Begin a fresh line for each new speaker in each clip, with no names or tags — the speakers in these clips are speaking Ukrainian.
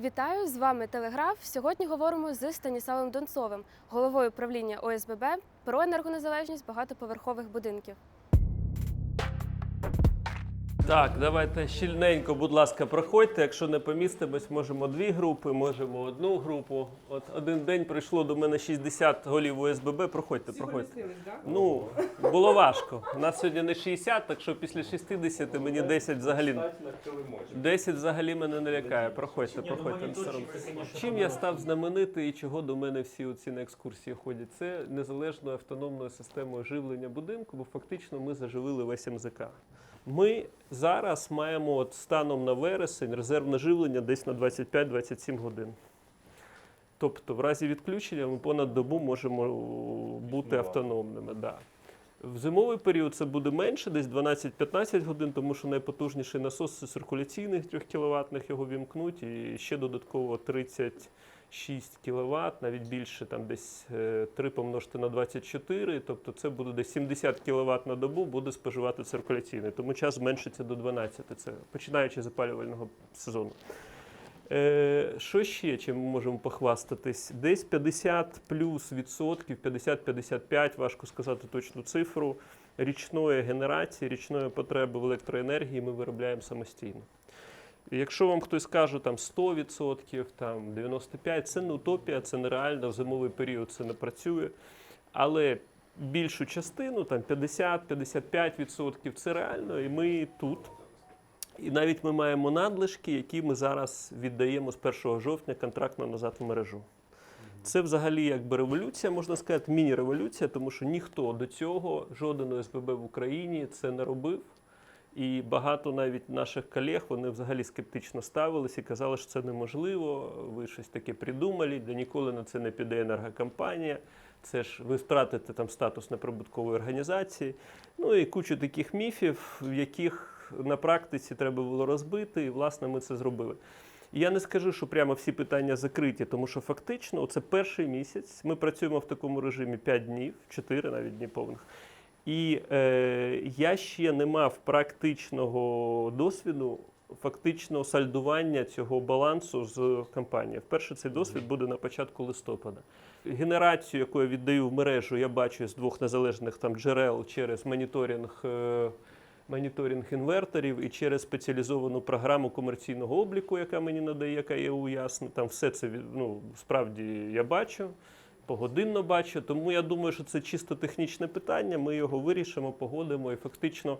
Вітаю з вами Телеграф. Сьогодні говоримо з Станіславом Донцовим, головою правління ОСББ про енергонезалежність багатоповерхових будинків.
Так, давайте щільненько, будь ласка, проходьте. Якщо не помістимось, можемо дві групи, можемо одну групу. От один день прийшло до мене 60 голів ОСББ. Проходьте, проходьте. Ну, було важко. У нас сьогодні не 60, так що після 60 мені 10 взагалі. 10 взагалі мене не лякає. Проходьте, проходьте. не соромтеся. Чим я став знаменитий і чого до мене всі оці на екскурсії ходять? Це незалежною автономною системою живлення будинку, бо фактично ми заживили весь МЗК. Ми зараз маємо от станом на вересень резервне живлення десь на 25-27 годин. Тобто, в разі відключення ми понад добу можемо бути автономними. Да. В зимовий період це буде менше, десь 12-15 годин, тому що найпотужніший насос це циркуляційний 3 кВт, його вімкнуть, і ще додатково 36 кВт, навіть більше, там десь е, 3 помножити на 24, тобто це буде десь 70 кВт на добу буде споживати циркуляційний. Тому час зменшиться до 12, це починаючи з опалювального сезону. Е, що ще чим ми можемо похвастатись? Десь 50 плюс відсотків, 50-55, важко сказати точну цифру, річної генерації, річної потреби в електроенергії ми виробляємо самостійно. І Якщо вам хтось каже там 100%, там 95%, це не утопія, це нереально, в зимовий період це не працює. Але більшу частину, там 50-55% це реально, і ми тут. І навіть ми маємо надлишки, які ми зараз віддаємо з 1 жовтня контрактно назад в мережу. Це взагалі якби революція, можна сказати, міні-революція, тому що ніхто до цього, жоден ОСББ в Україні це не робив. І багато навіть наших колег вони взагалі скептично ставилися і казали, що це неможливо, ви щось таке придумали, де ніколи на це не піде енергокомпанія. Це ж ви втратите там статус неприбуткової організації. Ну і кучу таких міфів, в яких на практиці треба було розбити, і власне ми це зробили. І Я не скажу, що прямо всі питання закриті, тому що фактично це перший місяць. Ми працюємо в такому режимі 5 днів, 4 навіть дні повних. І е, я ще не мав практичного досвіду, фактично сальдування цього балансу з компанією. Вперше цей досвід буде на початку листопада. Генерацію, яку я віддаю в мережу, я бачу з двох незалежних там джерел через моніторинг. Е, моніторинг інверторів і через спеціалізовану програму комерційного обліку, яка мені надає, яка є уясна. Там все це ну, справді я бачу, погодинно бачу. Тому я думаю, що це чисто технічне питання. Ми його вирішимо, погодимо і фактично.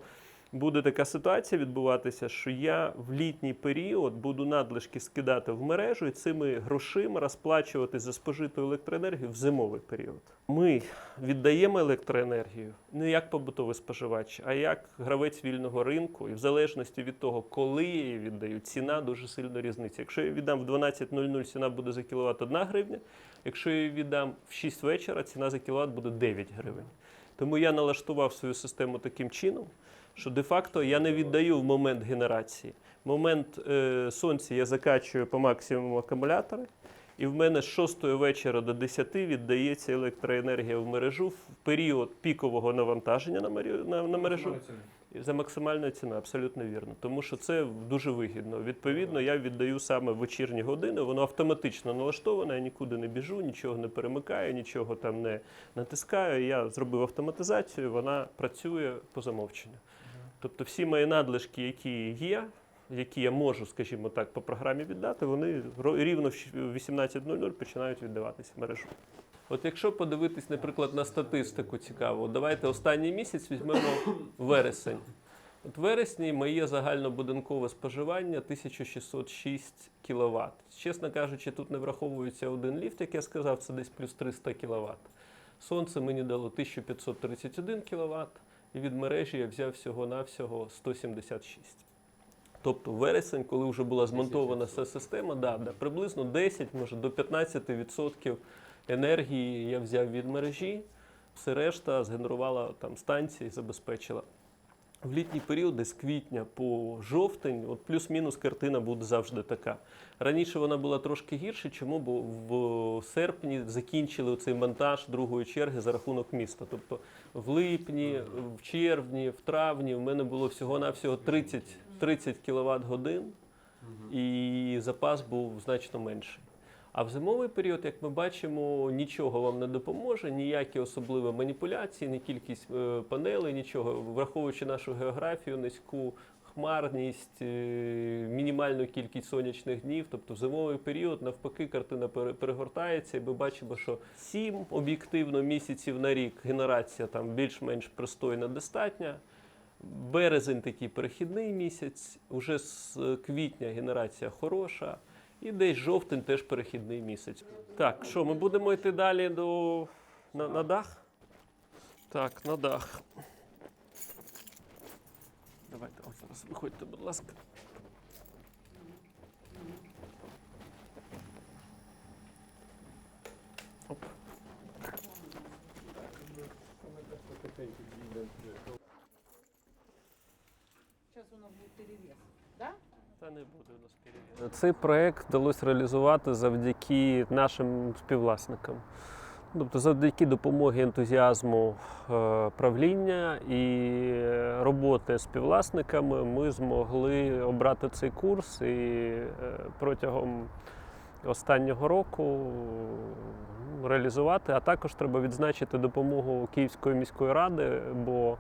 Буде така ситуація відбуватися, що я в літній період буду надлишки скидати в мережу і цими грошима розплачувати за спожиту електроенергію в зимовий період. Ми віддаємо електроенергію не як побутовий споживач, а як гравець вільного ринку. І в залежності від того, коли я її віддаю, ціна дуже сильно різниця. Якщо я віддам в 12.00, ціна буде за кіловат 1 гривня. Якщо я її віддам в 6 вечора, ціна за кіловат буде 9 гривень. Тому я налаштував свою систему таким чином, що де-факто я не віддаю в момент генерації. Момент е, сонця я закачую по максимуму акумулятори, і в мене з 6 вечора до 10 віддається електроенергія в мережу в період пікового навантаження на мережу. За максимальною ціною, абсолютно вірно. Тому що це дуже вигідно. Відповідно, я віддаю саме вечірні години, воно автоматично налаштоване, я нікуди не біжу, нічого не перемикаю, нічого там не натискаю. Я зробив автоматизацію, вона працює по замовченню. Тобто всі мої надлишки, які є, які я можу, скажімо так, по програмі віддати, вони рівно в щ- в 18.00 починають віддаватися мережу. От якщо подивитись, наприклад, на статистику цікаво, давайте останній місяць візьмемо вересень. От вересні моє загальнобудинкове споживання 1606 кВт. Чесно кажучи, тут не враховується один ліфт, як я сказав, це десь плюс 300 кВт. Сонце мені дало 1531 кВт, і від мережі я взяв всього-навсього 176. Тобто вересень, коли вже була змонтована вся система, да, да, приблизно 10, може до 15% енергії я взяв від мережі, все решта згенерувала там станції, забезпечила. В літній період, десь з квітня по жовтень, от плюс-мінус картина буде завжди така. Раніше вона була трошки гірше, чому? Бо в серпні закінчили цей монтаж другої черги за рахунок міста. Тобто в липні, в червні, в травні в мене було всього-навсього 30, 30 кВт годин. і запас був значно менший. А в зимовий період, як ми бачимо, нічого вам не допоможе, ніякі особливі маніпуляції, ні кількість е, панелей, нічого. Враховуючи нашу географію, низьку хмарність, е, мінімальну кількість сонячних днів. Тобто в зимовий період, навпаки, картина перегортається, і ми бачимо, що 7 об'єктивно місяців на рік генерація там більш-менш пристойна, достатня. Березень такий перехідний місяць, уже з квітня генерація хороша, і десь жовтень теж перехідний місяць. Так, що, ми будемо йти далі до на, на дах? Так, на дах. Давайте, ось зараз виходьте, будь ласка. Оп.
У нас будет перевес.
Та не буде у нас перевірки. Цей проект вдалося реалізувати завдяки нашим співвласникам. Тобто завдяки допомоги ентузіазму е, правління і роботи з співвласниками ми змогли обрати цей курс і е, протягом останнього року ну, реалізувати. А також треба відзначити допомогу Київської міської ради, бо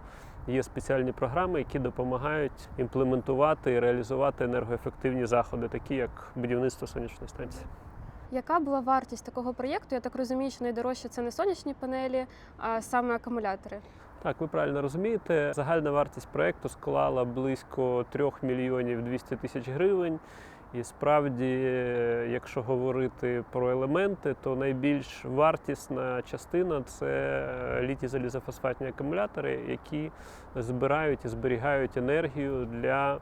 Є спеціальні програми, які допомагають імплементувати і реалізувати енергоефективні заходи, такі як будівництво сонячної станції.
Яка була вартість такого проєкту? Я так розумію, що найдорожче це не сонячні панелі, а саме акумулятори.
Так, ви правильно розумієте. Загальна вартість проекту склала близько 3 мільйонів 200 тисяч гривень. І справді, якщо говорити про елементи, то найбільш вартісна частина це літі залізофосфатні акумулятори, які збирають і зберігають енергію для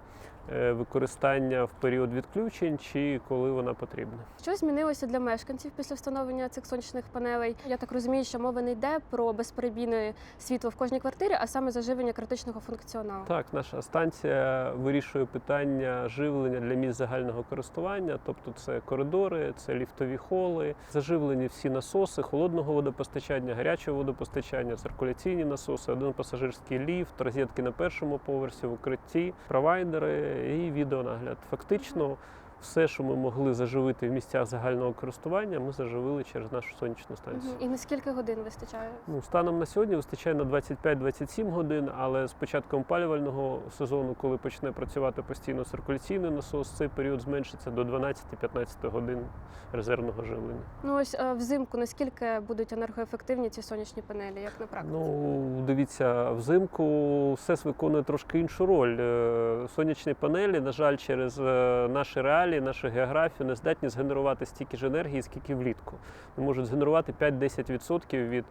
використання в період відключень чи коли вона потрібна.
Що змінилося для мешканців після встановлення цих сонячних панелей? Я так розумію, що мова не йде про безперебійне світло в кожній квартирі, а саме заживлення критичного функціоналу.
Так, наша станція вирішує питання живлення для місць загального користування, тобто це коридори, це ліфтові холи, заживлені всі насоси холодного водопостачання, гарячого водопостачання, циркуляційні насоси, один пасажирський ліфт, розетки на першому поверсі в укритті, провайдери і відеонагляд. Фактично. Все, що ми могли заживити в місцях загального користування, ми заживили через нашу сонячну станцію.
І на скільки годин вистачає?
Ну, станом на сьогодні вистачає на 25-27 годин, але з початком опалювального сезону, коли почне працювати постійно циркуляційний насос, цей період зменшиться до 12-15 годин резервного живлення.
Ну ось е, взимку наскільки будуть енергоефективні ці сонячні панелі, як на практиці?
Ну, дивіться, взимку СЕС виконує трошки іншу роль. Е, Сонячні панелі, на жаль, через е, наші реалії, нашу географію не здатні згенерувати стільки ж енергії, скільки влітку. Вони можуть згенерувати 5-10% від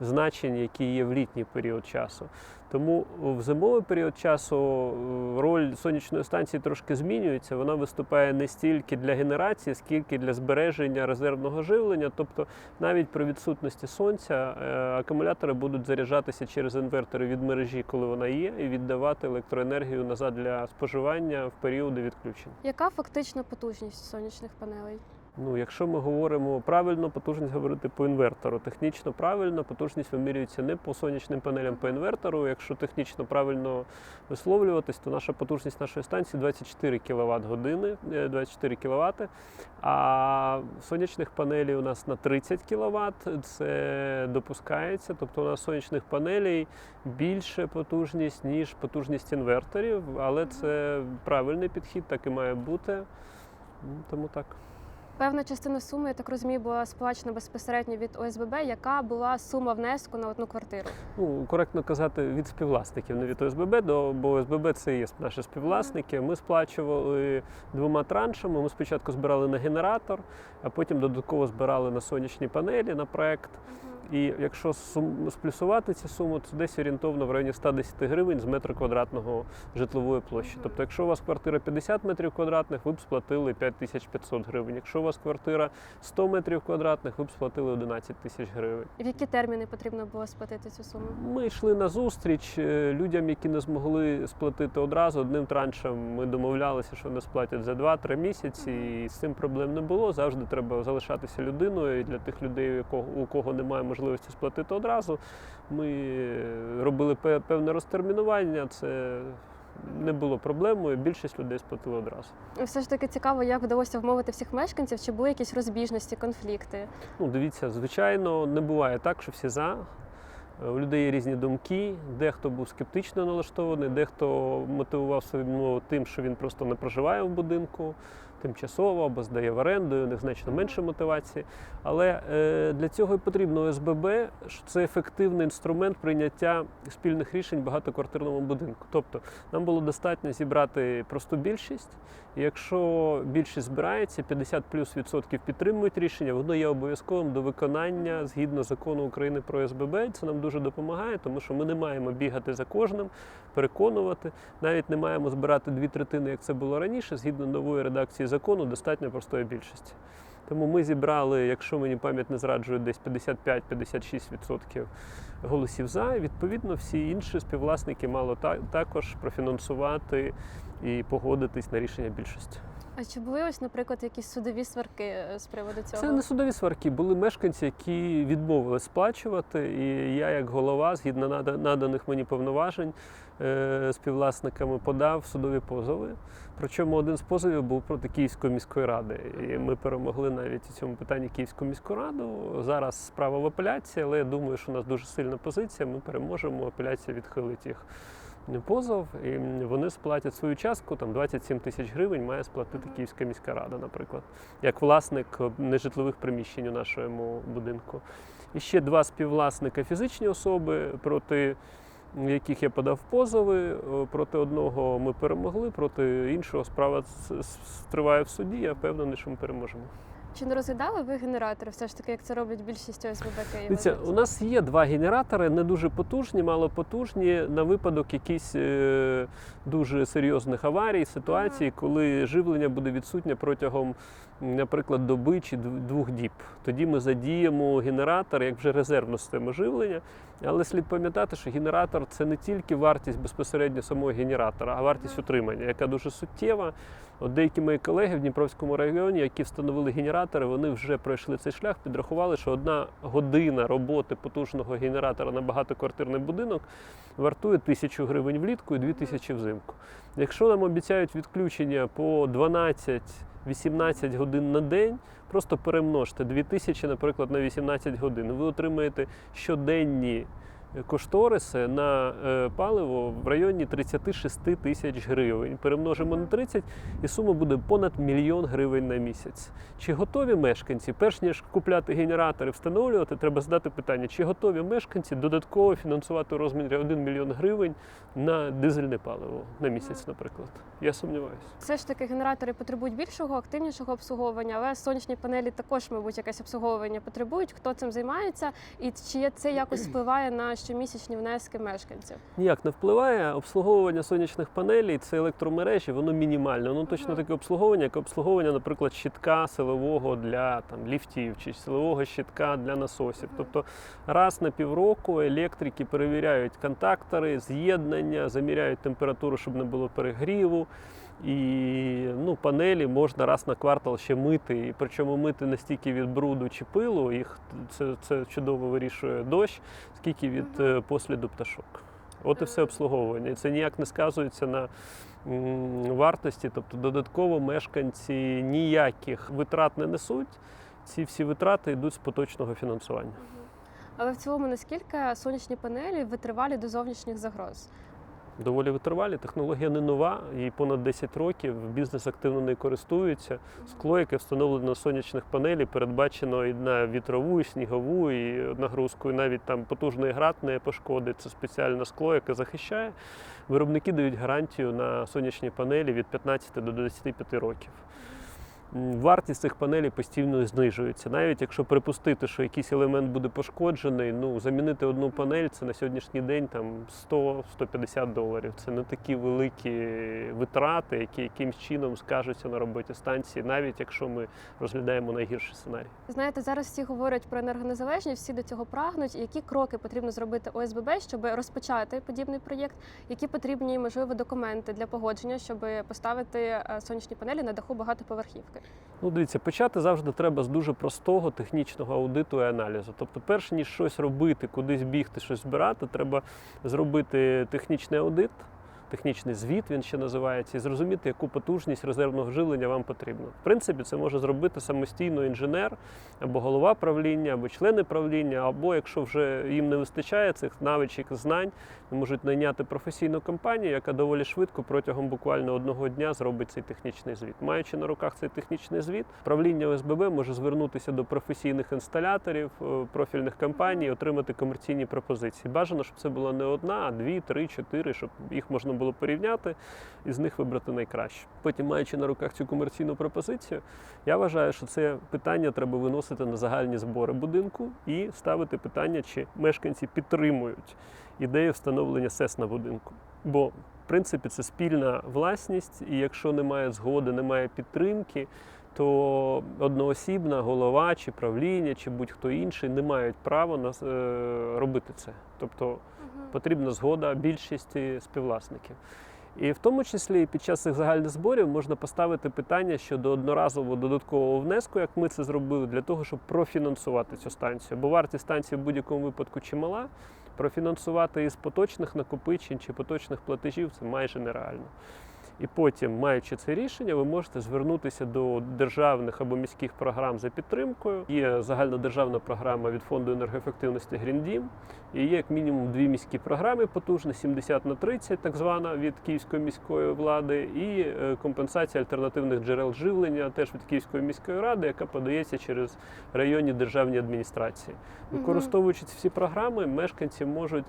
значень, які є в літній період часу. Тому в зимовий період часу е, роль сонячної станції трошки змінюється. Вона виступає не стільки для генерації, скільки для збереження резервного живлення. Тобто навіть при відсутності сонця е, акумулятори будуть заряджатися через інвертори від мережі, коли вона є, і віддавати електроенергію назад для споживання в періоди відключень.
Яка фактична потужність сонячних панелей?
Ну, якщо ми говоримо правильно, потужність говорити по інвертору. Технічно правильно, потужність вимірюється не по сонячним панелям, по інвертору. Якщо технічно правильно висловлюватись, то наша потужність нашої станції 24 кВт години, е, 24 кВт. А сонячних панелей у нас на 30 кВт. Це допускається. Тобто у нас сонячних панелей більше потужність, ніж потужність інверторів, але це правильний підхід, так і має бути. Тому так.
Певна частина суми, я так розумію, була сплачена безпосередньо від ОСББ. Яка була сума внеску на одну квартиру?
Ну, коректно казати, від співвласників, не від ОСББ, бо ОСББ це є наші співвласники. Ми сплачували двома траншами. Ми спочатку збирали на генератор, а потім додатково збирали на сонячні панелі на проект. І якщо сплюсувати цю суму, це десь орієнтовно в районі 110 гривень з метра квадратного житлової площі. Тобто, якщо у вас квартира 50 метрів квадратних, ви б сплатили 5500 гривень. Якщо у вас квартира 100 метрів квадратних, ви б сплатили 11 тисяч гривень.
В які терміни потрібно було сплатити цю суму?
Ми йшли на зустріч е, людям, які не змогли сплатити одразу одним траншем. Ми домовлялися, що вони сплатять за 2-3 місяці, і з цим проблем не було. Завжди треба залишатися людиною. І для тих людей, у кого немає можливості сплатити одразу, ми робили певне розтермінування. Це не було проблемою. Більшість людей сплатили одразу.
Все ж таки цікаво, як вдалося вмовити всіх мешканців, чи були якісь розбіжності, конфлікти.
Ну, дивіться, звичайно, не буває так, що всі за. У людей є різні думки, дехто був скептично налаштований, дехто мотивував свою відмову тим, що він просто не проживає в будинку тимчасово або здає в оренду, і у них значно менше мотивації. Але е, для цього і потрібно ОСББ, що це ефективний інструмент прийняття спільних рішень в багатоквартирному будинку. Тобто нам було достатньо зібрати просту більшість. І якщо більшість збирається, 50 плюс відсотків підтримують рішення, воно є обов'язковим до виконання згідно закону України про СББ. Це нам дуже допомагає, тому що ми не маємо бігати за кожним, переконувати. Навіть не маємо збирати дві третини, як це було раніше. Згідно нової редакції закону, достатньо простої більшості. Тому ми зібрали, якщо мені пам'ять не зраджує, десь 55-56% голосів за. І відповідно, всі інші співвласники мало та- також профінансувати і погодитись на рішення більшості.
А чи були ось, наприклад, якісь судові сварки е, з приводу цього?
Це не судові сварки, були мешканці, які відмовились сплачувати. І я, як голова, згідно наданих мені повноважень, е, співвласниками подав судові позови. Причому один з позовів був проти Київської міської ради. І ми перемогли навіть у цьому питанні Київську міську раду. Зараз справа в апеляції, але я думаю, що у нас дуже сильна позиція. Ми переможемо. Апеляція відхилить їх позов, і вони сплатять свою частку, там 27 тисяч гривень має сплатити Київська міська рада, наприклад, як власник е, нежитлових приміщень у нашому будинку. І ще два співвласника фізичні особи, проти яких я подав позови. Проти одного ми перемогли, проти іншого справа триває в суді. Я впевнений, що ми переможемо.
Чи не розглядали ви генератори, все ж таки, як це роблять більшість ОСББ Києва?
Дивіться, у нас є два генератори, не дуже потужні, малопотужні, на випадок якихось е, дуже серйозних аварій, ситуацій, коли живлення буде відсутнє протягом, наприклад, доби чи двох діб. Тоді ми задіємо генератор як вже резервну систему живлення. Але слід пам'ятати, що генератор це не тільки вартість безпосередньо самого генератора, а вартість утримання, яка дуже суттєва. От деякі мої колеги в Дніпровському районі, які встановили генератори, вони вже пройшли цей шлях, підрахували, що одна година роботи потужного генератора на багатоквартирний будинок вартує тисячу гривень влітку і дві тисячі взимку. Якщо нам обіцяють відключення по 12-18 годин на день, просто перемножте 2 тисячі, наприклад, на 18 годин. Ви отримаєте щоденні кошториси на е, паливо в районі 36 тисяч гривень. Перемножимо на 30 і сума буде понад мільйон гривень на місяць. Чи готові мешканці, перш ніж купляти генератори, встановлювати, треба задати питання, чи готові мешканці додатково фінансувати у розмірі 1 мільйон гривень на дизельне паливо на місяць, наприклад. Я сумніваюся.
Все ж таки генератори потребують більшого, активнішого обслуговування, але сонячні панелі також, мабуть, якесь обслуговування потребують. Хто цим займається, і чи це якось впливає на щомісячні внески мешканців?
Ніяк не впливає. Обслуговування сонячних панелей це електромережі, воно мінімальне. Воно точно
Ага.
таке обслуговування, як обслуговування, наприклад, щитка силового для там, ліфтів чи силового щитка для насосів. Тобто раз на півроку електрики перевіряють контактори, з'єднання, заміряють температуру, щоб не було перегріву. І ну, панелі можна раз на квартал ще мити. І причому мити не стільки від бруду чи пилу, їх це, це чудово вирішує дощ, скільки від е, посліду пташок. От і все обслуговування. І це ніяк не сказується на вартості. Тобто додатково мешканці ніяких витрат не несуть. Ці всі витрати йдуть з поточного фінансування.
Але в цілому наскільки сонячні панелі витривалі до зовнішніх загроз?
Доволі витривалі. Технологія не нова, їй понад 10 років. Бізнес активно не користується. Скло, яке встановлено на сонячних панелі, передбачено і на вітрову, і снігову, і нагрузку, і навіть там потужний град не пошкодить. Це спеціальне скло, яке захищає. Виробники дають гарантію на сонячні панелі від 15 до 25 років. Вартість цих панелей постійно знижується. Навіть якщо припустити, що якийсь елемент буде пошкоджений, ну замінити одну панель це на сьогоднішній день там 100-150 доларів. Це не такі великі витрати, які якимсь чином скажуться на роботі станції, навіть якщо ми розглядаємо найгірший сценарій.
Знаєте, зараз всі говорять про енергонезалежність, всі до цього прагнуть. Які кроки потрібно зробити ОСББ, щоб розпочати подібний проєкт? Які потрібні можливо документи для погодження, щоб поставити е, сонячні панелі на даху багатоповерхівки?
Ну, дивіться, почати завжди треба з дуже простого технічного аудиту і аналізу. Тобто, перш ніж щось робити, кудись бігти, щось збирати, треба зробити технічний аудит, технічний звіт, він ще називається, і зрозуміти, яку потужність резервного жилення вам потрібно. В принципі, це може зробити самостійно інженер або голова правління, або члени правління, або якщо вже їм не вистачає цих навичок, знань, вони можуть найняти професійну компанію, яка доволі швидко протягом буквально одного дня зробить цей технічний звіт. Маючи на руках цей технічний звіт, правління ОСББ може звернутися до професійних інсталяторів, е, профільних компаній, отримати комерційні пропозиції. Бажано, щоб це була не одна, а дві, три, чотири, щоб їх можна було порівняти і з них вибрати найкраще. Потім, маючи на руках цю комерційну пропозицію, я вважаю, що це питання треба виносити на загальні збори будинку і ставити питання, чи мешканці підтримують ідею встановлення СЕС на будинку. Бо в принципі це спільна власність, і якщо немає згоди, немає підтримки, то одноосібна голова чи правління, чи будь-хто інший не мають права на, е, робити це. Тобто потрібна згода більшості співвласників. І в тому числі під час цих загальних зборів можна поставити питання щодо одноразового додаткового внеску, як ми це зробили, для того, щоб профінансувати цю станцію. Бо вартість станції в будь-якому випадку чимала. Профінансувати із поточних накопичень чи поточних платежів це майже нереально. І потім, маючи це рішення, ви можете звернутися до державних або міських програм за підтримкою. Є загальнодержавна програма від фонду енергоефективності Гріндім. І є як мінімум дві міські програми потужні 70 на 30, так звана від Київської міської влади, і е, компенсація альтернативних джерел живлення теж від Київської міської ради, яка подається через районні державні адміністрації. Використовуючи ці всі програми, мешканці можуть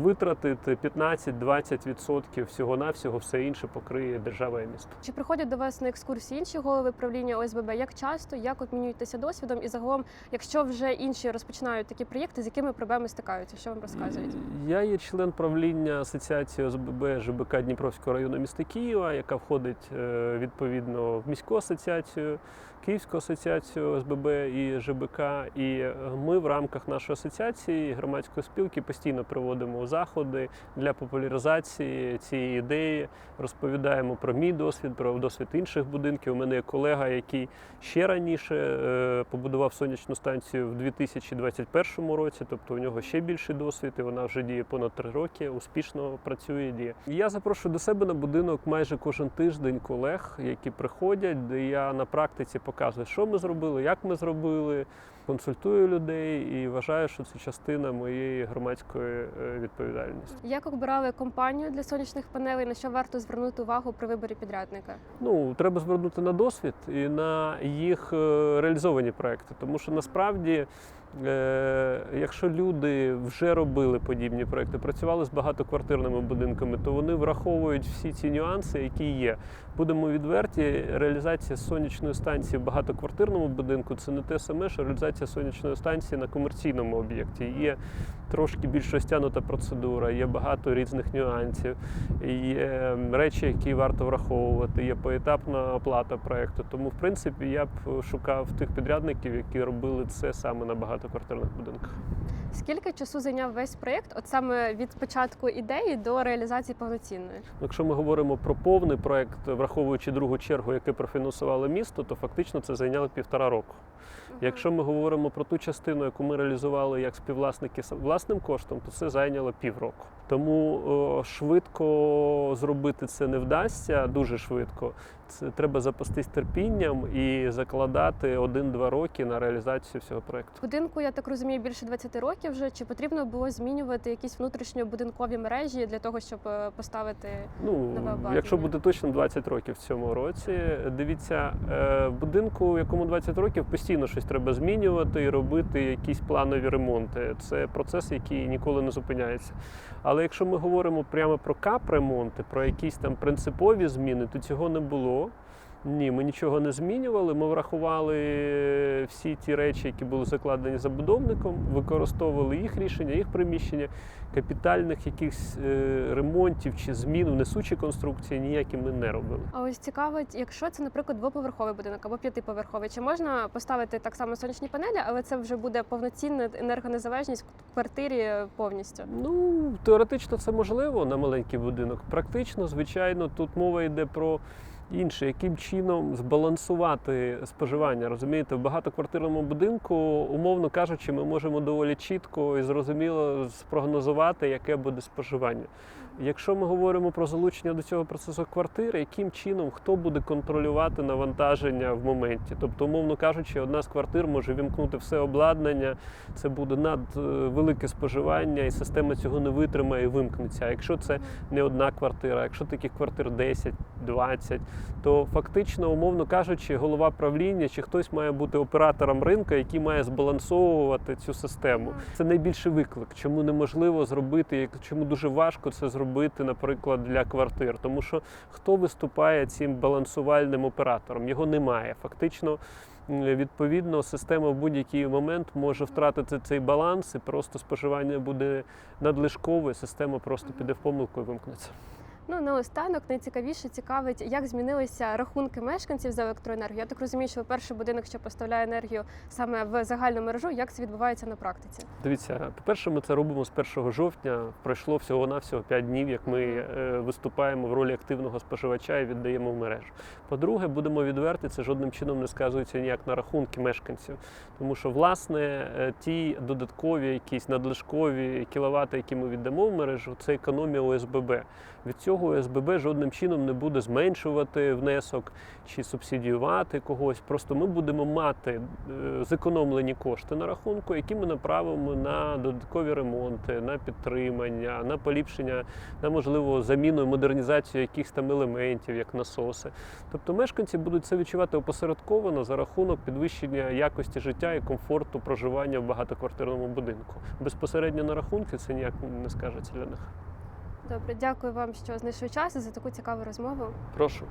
витратити 15-20% всього-навсього, все інше покриє держава і місто.
Чи приходять до вас на екскурсії інші голови правління ОСББ? Як часто, як обмінюєтеся досвідом? І загалом, якщо вже інші розпочинають такі проєкти, з якими проблеми стикаються? Що вам розказують?
Я є член правління Асоціації ОСББ ЖБК Дніпровського району міста Києва, яка входить е, відповідно в міську асоціацію, Київську асоціацію ОСББ і ЖБК. І е, ми в рамках нашої асоціації громадської спілки постійно проводимо заходи для популяризації цієї ідеї. Розповідаємо про мій досвід, про досвід інших будинків. У мене є колега, який ще раніше е, побудував сонячну станцію в 2021 році, тобто у нього ще більший досвід, і вона вже діє понад три роки, успішно працює. Діє. Я запрошую до себе на будинок майже кожен тиждень колег, які приходять, де я на практиці показую, що ми зробили, як ми зробили. Консультую людей і вважаю, що це частина моєї громадської е, відповідальності.
Як обирали компанію для сонячних панелей? На що варто звернути увагу при виборі підрядника?
Ну, треба звернути на досвід і на їх е, реалізовані проекти. Тому що насправді, якщо люди вже робили подібні проекти, працювали з багатоквартирними будинками, то вони враховують всі ці нюанси, які є. Будемо відверті, реалізація сонячної станції в багатоквартирному будинку це не те саме, що реалізація сонячної станції на комерційному об'єкті. Є трошки більш розтягнута процедура, є багато різних нюансів, є речі, які варто враховувати, є поетапна оплата проекту. Тому, в принципі, я б шукав тих підрядників, які робили це саме на багатоквартирних будинках.
Скільки часу зайняв весь проєкт, от саме від початку ідеї до реалізації повноцінної?
Якщо ми говоримо про повний проект, враховуючи другу чергу, яке профінансувало місто, то фактично це зайняло півтора року. Якщо ми говоримо про ту частину, яку ми реалізували як співвласники власним коштом, то це зайняло півроку. Тому о, швидко зробити це не вдасться, дуже швидко. Це треба запастись терпінням і закладати один-два роки на реалізацію всього проекту.
Будинку, я так розумію, більше 20 років вже. Чи потрібно було змінювати якісь внутрішньобудинкові мережі для того, щоб е, поставити
Ну,
Нове обладнання.
якщо буде точно 20 років в цьому році, дивіться, е, будинку, якому 20 років, постійно щось треба змінювати і робити якісь планові ремонти. Це процес, який ніколи не зупиняється. Але якщо ми говоримо прямо про капремонти, про якісь там принципові зміни, то цього не було. Ні, ми нічого не змінювали. Ми врахували всі ті речі, які були закладені забудовником, використовували їх рішення, їх приміщення. Капітальних якихось е, ремонтів чи змін в несучі конструкції ніякі ми не робили.
А ось цікавить, якщо це, наприклад, двоповерховий будинок або п'ятиповерховий, чи можна поставити так само сонячні панелі, але це вже буде повноцінна енергонезалежність в квартирі повністю?
Ну, теоретично це можливо на маленький будинок. Практично, звичайно, тут мова йде про інше, яким чином збалансувати споживання. Розумієте, в багатоквартирному будинку, умовно кажучи, ми можемо доволі чітко і зрозуміло спрогнозувати, яке буде споживання. Якщо ми говоримо про залучення до цього процесу квартири, яким чином хто буде контролювати навантаження в моменті? Тобто, умовно кажучи, одна з квартир може вімкнути все обладнання, це буде надвелике споживання, і система цього не витримає і вимкнеться. А якщо це не одна квартира, якщо таких квартир 10, 20, то фактично, умовно кажучи, голова правління чи хтось має бути оператором ринку, який має збалансовувати цю систему. Це найбільший виклик, чому неможливо зробити, чому дуже важко це зробити, наприклад, для квартир. Тому що хто виступає цим балансувальним оператором? Його немає. Фактично. Відповідно, система в будь-який момент може втратити цей баланс, і просто споживання буде надлишкове, система просто піде в помилку і вимкнеться.
Ну наостанок найцікавіше цікавить, як змінилися рахунки мешканців за електроенергію. Я так розумію, що перший будинок, що поставляє енергію саме в загальну мережу, як це відбувається на практиці?
Дивіться, по-перше, ми це робимо з 1 жовтня. Пройшло всього навсього 5 днів, як ми е, виступаємо в ролі активного споживача і віддаємо в мережу. По-друге, будемо відверті, це жодним чином не сказується ніяк на рахунки мешканців, тому що власне е, ті додаткові, якісь надлишкові кіловати, які ми віддамо в мережу, це економія ОСББ. Від цього ОСББ жодним чином не буде зменшувати внесок чи субсидіювати когось. Просто ми будемо мати е, зекономлені кошти на рахунку, які ми направимо на додаткові ремонти, на підтримання, на поліпшення, на можливо заміну модернізацію якихось там елементів, як насоси. Тобто мешканці будуть це відчувати опосередковано за рахунок підвищення якості життя і комфорту проживання в багатоквартирному будинку. Безпосередньо на рахунки це ніяк не скажеться для них.
Добре, дякую вам, що знайшли час і за таку цікаву розмову.
Прошу.